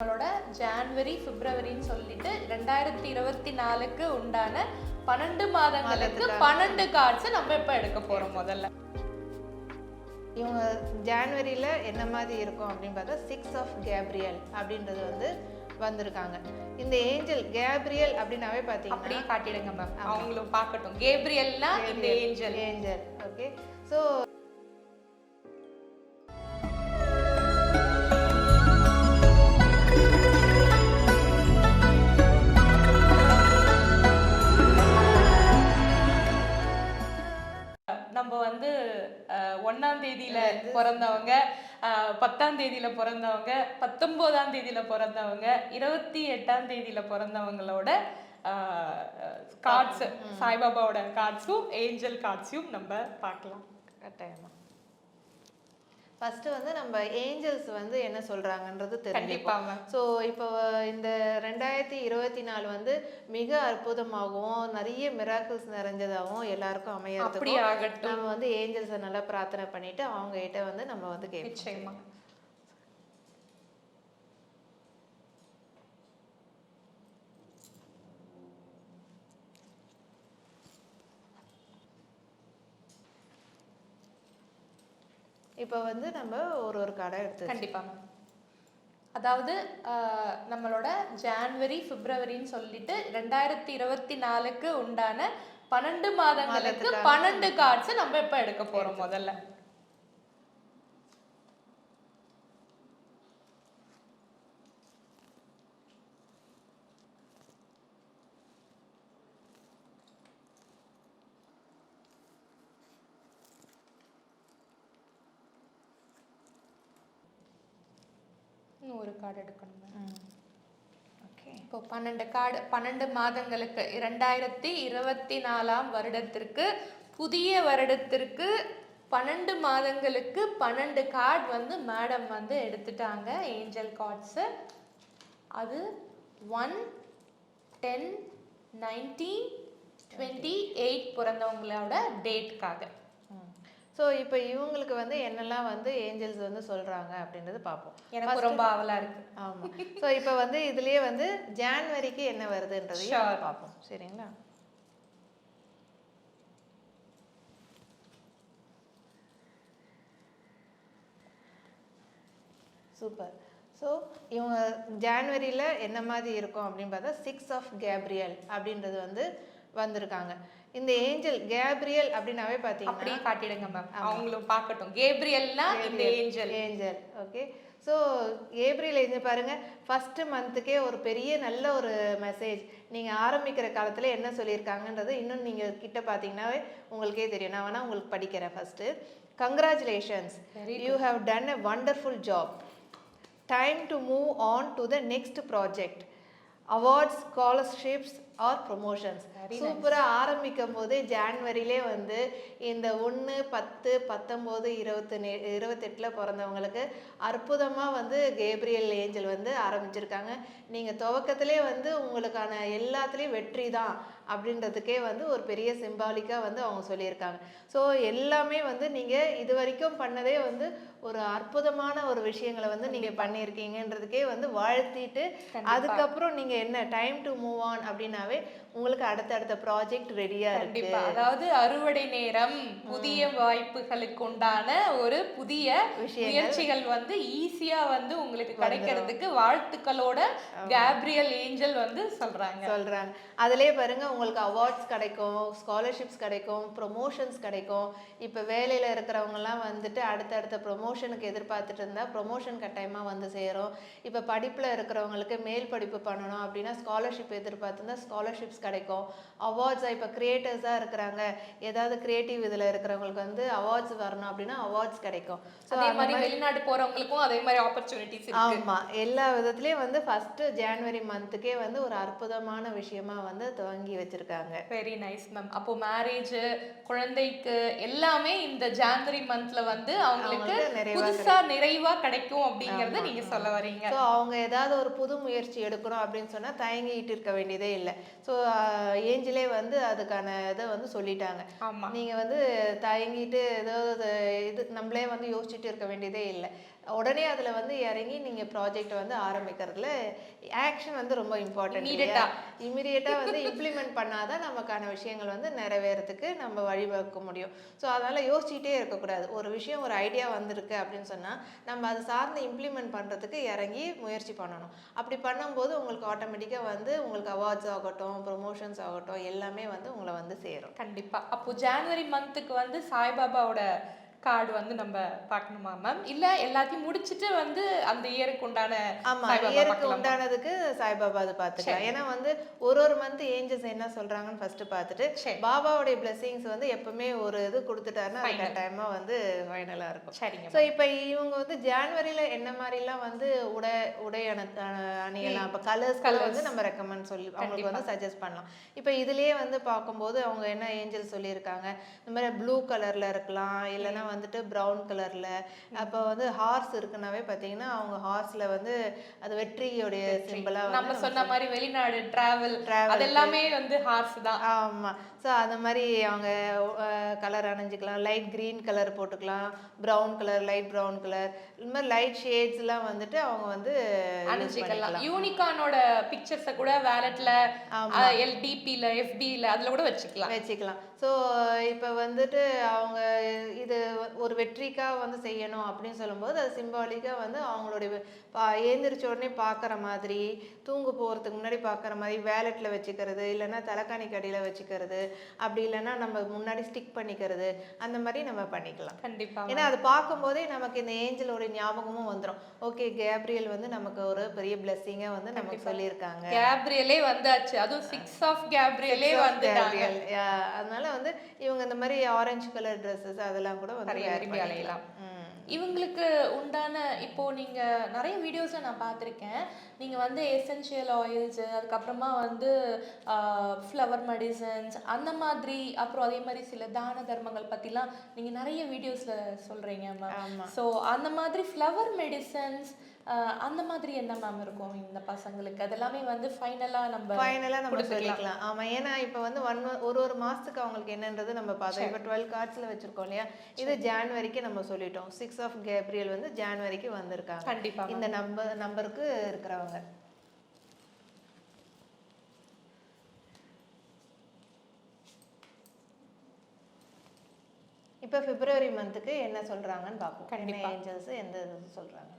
நம்மளோட ஜான்வரி பிப்ரவரின்னு சொல்லிட்டு ரெண்டாயிரத்தி இருபத்தி நாலுக்கு உண்டான பன்னெண்டு மாதங்களுக்கு. பன்னெண்டு கார்ட்ஸ் நம்ம இப்ப எடுக்க போறோம் முதல்ல. இவங்க ஜான்வரியில் என்ன மாதிரி இருக்கும் அப்படின்னு பார்த்தா சிக்ஸ் ஆஃப் கேப்ரியல் அப்படின்றது வந்து வந்திருக்காங்க. இந்த ஏஞ்சல் கேப்ரியல் அப்படின்னாவே பார்த்தீங்கன்னா அப்படியே காட்டிடுங்க மேம் அவங்களும் பார்க்கட்டும். கேப்ரியல்னா இந்த ஏஞ்சல் ஏஞ்சல் ஓகே ஸோ ஒண்ணாம் தேதியில பிறந்தவங்க பத்தாம் தேதியில பிறந்தவங்க பத்தொன்பதாம் தேதியில பிறந்தவங்க இருபத்தி எட்டாம் தேதியில பிறந்தவங்களோட கார்ட்ஸ் சாய்பாபாவோட கார்ட்ஸும் ஏஞ்சல் கார்ட்ஸையும் நம்ம பார்க்கலாம். கட்டாயமா. ஃபர்ஸ்ட் வந்து நம்ம ஏஞ்சல்ஸ் வந்து என்ன தெரிஞ்சுப்போம். மேம் ஸோ இப்போ இந்த ரெண்டாயிரத்தி இருபத்தி நாலு வந்து மிக அற்புதமாகவும் நிறைய மிராக்கிள்ஸ் நிறைஞ்சதாகவும் எல்லாருக்கும் ஆகட்டும் நம்ம வந்து ஏஞ்சல்ஸை நல்லா பிரார்த்தனை பண்ணிட்டு அவங்க கிட்ட வந்து நம்ம வந்து கேட்போம். இப்போ வந்து நம்ம ஒரு ஒரு கடை எடுத்து கண்டிப்பா மேம் அதாவது நம்மளோட ஜான்வரி பிப்ரவரின்னு சொல்லிட்டு ரெண்டாயிரத்தி இருபத்தி நாலுக்கு உண்டான பன்னெண்டு மாதங்களுக்கு. பன்னெண்டு கார்ட்ஸ் நம்ம இப்ப எடுக்க போறோம் முதல்ல ஒரு கார்டு எடுக்கணும் ma'am. ஓகே இப்போ பன்னெண்டு கார்டு பன்னெண்டு மாதங்களுக்கு இரண்டாயிரத்தி இருபத்தி நாலாம் வருடத்திற்கு புதிய வருடத்திற்கு பன்னெண்டு மாதங்களுக்கு பன்னெண்டு கார்டு வந்து மேடம் வந்து எடுத்துட்டாங்க ஏஞ்சல் கார்ட்ஸு அது one ten nineteen twenty eight பிறந்தவங்களோட டேட்காக ஸோ இப்போ இவங்களுக்கு வந்து என்னெல்லாம் வந்து ஏஞ்சல்ஸ் வந்து சொல்றாங்க அப்படின்றது பார்ப்போம் எனக்கு ரொம்ப ஆவலா இருக்கு. ஆமா. ஸோ இப்போ வந்து இதுலயே வந்து ஜான்வரிக்கு என்ன. நம்ம பார்ப்போம் சரிங்களா? சூப்பர் ஸோ இவங்க ஜான்வரியில் என்ன மாதிரி இருக்கும் அப்படின்னு பார்த்தா சிக்ஸ் ஆஃப் கேப்ரியல் அப்படின்றது வந்து வந்திருக்காங்க. இந்த ஏஞ்சல் கேப்ரியல் அப்படின்னாவே பார்த்தீங்கன்னா காட்டிடுங்க மேம் அவங்களும் பார்க்கட்டும். கேப்ரியல்னா இந்த angel. Angel. Okay so April angel பாருங்க. ஃபர்ஸ்ட் மந்த்துக்கே ஒரு பெரிய நல்ல ஒரு மெசேஜ் நீங்கள் ஆரம்பிக்கிற காலத்தில் என்ன சொல்லியிருக்காங்கன்றது இன்னும் நீங்கள் கிட்ட பார்த்தீங்கன்னாவே உங்களுக்கே தெரியும். நான் வேணா உங்களுக்கு படிக்கிறேன் first congratulations you have done a wonderful job time to move on to the next project awards scholarships or promotions சூப்பராக ஆரம்பிக்கும் போது ஜான்வரிலே வந்து இந்த ஒன்று பத்து பத்தொம்போது இருபத்தி இருபத்தெட்டில் பிறந்தவங்களுக்கு அற்புதமாக வந்து கேப்ரியல் ஏஞ்சல் வந்து ஆரம்பிச்சிருக்காங்க. நீங்கள் துவக்கத்திலே வந்து உங்களுக்கான எல்லாத்துலேயும் வெற்றி தான் அப்படின்றதுக்கே வந்து ஒரு பெரிய சிம்பாலிக்காக வந்து அவங்க சொல்லியிருக்காங்க. ஸோ எல்லாமே வந்து நீங்கள் இது வரைக்கும் பண்ணதே வந்து ஒரு அற்புதமான ஒரு விஷயங்களை வந்து நீங்கள் பண்ணியிருக்கீங்கன்றதுக்கே வந்து வாழ்த்திட்டு அதுக்கப்புறம் நீங்கள் என்ன டைம் டு மூவ் ஆன் அப்படின்னாவே உங்களுக்கு அடுத்தடுத்த ப்ராஜெக்ட் ரெடியாக இருக்கு. அதாவது அறுவடை நேரம் புதிய வாய்ப்புகளுக்கு உண்டான ஒரு புதிய முயற்சிகள் வந்து ஈஸியா வந்து உங்களுக்கு கிடைக்கிறதுக்கு வாழ்த்துக்களோட கேப்ரியல் ஏஞ்சல் வந்து சொல்றாங்க. சொல்றாங்க. அதிலே பாருங்க உங்களுக்கு அவார்ட்ஸ் கிடைக்கும் ஸ்காலர்ஷிப்ஸ் கிடைக்கும் ப்ரொமோஷன்ஸ் கிடைக்கும். இப்போ வேலையில இருக்கிறவங்கலாம் வந்துட்டு அடுத்தடுத்த ப்ரொமோஷனுக்கு எதிர்பார்த்துட்டு இருந்தா ப்ரொமோஷன் கட்டாயமா வந்து சேரும். இப்போ படிப்புல இருக்கிறவங்களுக்கு மேல் படிப்பு பண்ணணும் அப்படின்னா ஸ்காலர்ஷிப் எதிர்பார்த்துருந்தா ஸ்காலர்ஷிப்ஸ் கிடைக்கும். அவார்ட்ஸ் இப்போ கிரியேட்டர்ஸாக இருக்கிறாங்க. ஏதாவது கிரியேட்டிவ் இதில் இருக்கிறவங்களுக்கு வந்து அவார்ட்ஸ் வரணும் அப்படின்னா அவார்ட்ஸ் கிடைக்கும். ஸோ அதே மாதிரி வெளிநாடு போறவங்களுக்கும் அதே மாதிரி ஆப்பர்ச்சுனிட்டிஸ் இருக்கு. ஆமா. எல்லா விதத்துலயும் வந்து ஃபர்ஸ்ட் ஜான்வரி மந்த்துக்கே வந்து ஒரு அற்புதமான விஷயமா வந்து துவங்கி வச்சிருக்காங்க. வெரி நைஸ் மேம் அப்போ மேரேஜ் குழந்தைக்கு எல்லாமே இந்த ஜான்வரி மந்த்ல வந்து அவங்களுக்கு புதுசா நிறைவா கிடைக்கும் அப்படிங்கறத நீங்க சொல்ல வரீங்க ஸோ அவங்க ஏதாவது ஒரு புது முயற்சி எடுக்கணும் அப்படின்னு சொன்னா தயங்கிட்டு இருக்க வேண்டியதே இல்லை. ஸோ ஏஞ்சலே வந்து அதுக்கான இதை வந்து சொல்லிட்டாங்க. ஆமா. நீங்க வந்து தயங்கிட்டு ஏதாவது இது நம்மளே வந்து யோசிச்சுட்டு இருக்க வேண்டியதே இல்லை. உடனே அதுல வந்து இறங்கி நீங்க ப்ராஜெக்ட் வந்து ஆரம்பிக்கிறதுல ஆக்ஷன் வந்து ரொம்ப இம்பார்ட்டன்ட் Immediate-ஆ. இமிடியேட்டா வந்து இம்ப்ளிமெண்ட் பண்ணாதான் நமக்கான விஷயங்கள் வந்து நிறைவேறதுக்கு நம்ம வழிவகுக்க முடியும். ஸோ அதனால யோசிச்சுட்டே இருக்கக்கூடாது. ஒரு விஷயம் ஒரு ஐடியா வந்திருக்கு அப்படின்னு சொன்னா நம்ம அதை சார்ந்து இம்ப்ளிமெண்ட் பண்றதுக்கு இறங்கி முயற்சி பண்ணணும். அப்படி பண்ணும்போது உங்களுக்கு ஆட்டோமேட்டிக்காக வந்து உங்களுக்கு அவார்ட்ஸ் ஆகட்டும் ப்ரொமோஷன்ஸ் ஆகட்டும் எல்லாமே வந்து உங்களை வந்து சேரும். கண்டிப்பா. அப்போ ஜான்வரி மந்த்துக்கு வந்து சாய்பாபாவோட கார்டு வந்து நம்ம பார்க்கணுமா மேம் இல்ல எல்லாத்தையும் முடிச்சிட்டு வந்து அந்த இயருக்கு உண்டான ஆமா இயருக்கு? உண்டானதுக்கு சாய்பாபா அது பார்த்துக்கலாம். ஏன்னா வந்து ஒரு ஒரு மந்த் ஏஞ்சஸ் என்ன சொல்றாங்கன்னு ஃபர்ஸ்ட் பார்த்துட்டு. பாபாவுடைய பிளெஸிங்ஸ் வந்து எப்பவுமே ஒரு இது கொடுத்துட்டாருன்னா அது Final. கட்டாயமா வந்து ஃபைனலா இருக்கும். சரிங்க ஸோ இப்போ இவங்க வந்து ஜான்வரியில என்ன மாதிரிலாம் வந்து உடை உடை அண அண- அணியலாம்? இப்போ கலர்ஸ் Colours. வந்து நம்ம ரெக்கமெண்ட் சொல்லி அவங்களுக்கு வந்து சஜஸ்ட் பண்ணலாம். இப்போ இதுலயே வந்து பார்க்கும்போது அவங்க என்ன ஏஞ்சல் சொல்லியிருக்காங்க? இந்த மாதிரி ப்ளூ கலர்ல இருக்கலாம் இல்லைன்னா வந்துட்டு ப்ரௌன் கலர்ல அப்போ வந்து ஹார்ஸ் இருக்குனாவே பார்த்தீங்கன்னா அவங்க ஹார்ஸ்ல வந்து அது வெற்றியோடைய சிம்பிளா நம்ம சொன்ன மாதிரி வெளிநாடு டிராவல் அது எல்லாமே வந்து ஹார்ஸ் தான். ஆமா. ஸோ அந்த மாதிரி அவங்க கலர் அணிஞ்சுக்கலாம். லைட் green கலர் போட்டுக்கலாம். Brown colour light brown colour இந்த மாதிரி லைட் ஷேட்ஸ்லாம் வந்துட்டு அவங்க வந்து அணிஞ்சிக்கலாம். யூனிகானோட பிக்சர்ஸை கூட வேலட்ல எல்டிபில எஃபில அதுல கூட வச்சுக்கலாம். வச்சுக்கலாம். ஸோ இப்போ வந்துட்டு அவங்க இது ஒரு வெற்றிக்காக வந்து செய்யணும் அப்படின்னு சொல்லும்போது அது சிம்பாலிக்காக வந்து அவங்களுடைய பா ஏந்திரிச்ச உடனே பார்க்குற மாதிரி தூங்க போகிறதுக்கு முன்னாடி பார்க்குற மாதிரி வேலெட்டில் வச்சுக்கிறது இல்லைன்னா தலைக்காணி கடியில் வச்சுக்கிறது அப்படி இல்லைன்னா நம்ம முன்னாடி ஸ்டிக் பண்ணிக்கிறது அந்த மாதிரி நம்ம பண்ணிக்கலாம். கண்டிப்பா ஏன்னா அது பார்க்கும்போதே நமக்கு இந்த ஏஞ்சலோட ஞாபகமும் வந்துடும் ஓகே கேப்ரியல் வந்து நமக்கு ஒரு பெரிய பிளெஸ்ஸிங்கை வந்து நமக்கு சொல்லியிருக்காங்க. கேப்ரியலே வந்தாச்சு. அதுவும் சிக்ஸ் ஆஃப் கேப்ரியலே. Yeah, அதனால வந்து இவங்க இந்த மாதிரி ஆரஞ்சு கலர் ட்ரெஸ்ஸஸ் அதெல்லாம் கூட வந்து விரும்பி. அலையலாம். இவங்களுக்கு உண்டான இப்போ நீங்க நிறைய வீடியோஸ்ல நான் பார்த்துருக்கேன் நீங்க வந்து எசென்ஷியல் ஆயில்ஸ் அதுக்கப்புறமா வந்து ஃப்ளவர் மெடிசன்ஸ் அந்த மாதிரி அப்புறம் அதே மாதிரி சில தான தர்மங்கள் பத்திலாம் நீங்க நிறைய வீடியோஸ்ல சொல்றீங்க மேம். ஸோ அந்த மாதிரி ஃப்ளவர் மெடிசன்ஸ் அந்த மாதிரி என்ன மேம் இருக்கும் இந்த பசங்களுக்கு? அதெல்லாமே வந்து ஃபைனலா நம்ம ஃபைனலாக நம்ம. சொல்லிக்கலாம். ஆமா ஏன்னா இப்போ வந்து ஒன் ஒரு ஒரு மாசத்துக்கு அவங்களுக்கு என்னன்றது நம்ம பார்த்தோம். இப்போ டுவெல் கார்ட்ஸில் வச்சிருக்கோம் இல்லையா? இது ஜான்வரிக்கு நம்ம சொல்லிட்டோம். சிக்ஸ் ஆஃப் கேப்ரியல் வந்து ஜான்வரிக்கு வந்திருக்காங்க. கண்டிப்பா. இந்த நம்பர் நம்பருக்கு இருக்கிறவங்க. இப்போ பிப்ரவரி மந்த்துக்கு என்ன சொல்றாங்கன்னு பார்ப்போம். என்ன கண்டிப்பா. ஏஞ்சல்ஸ் எந்த இது சொல்றாங்க?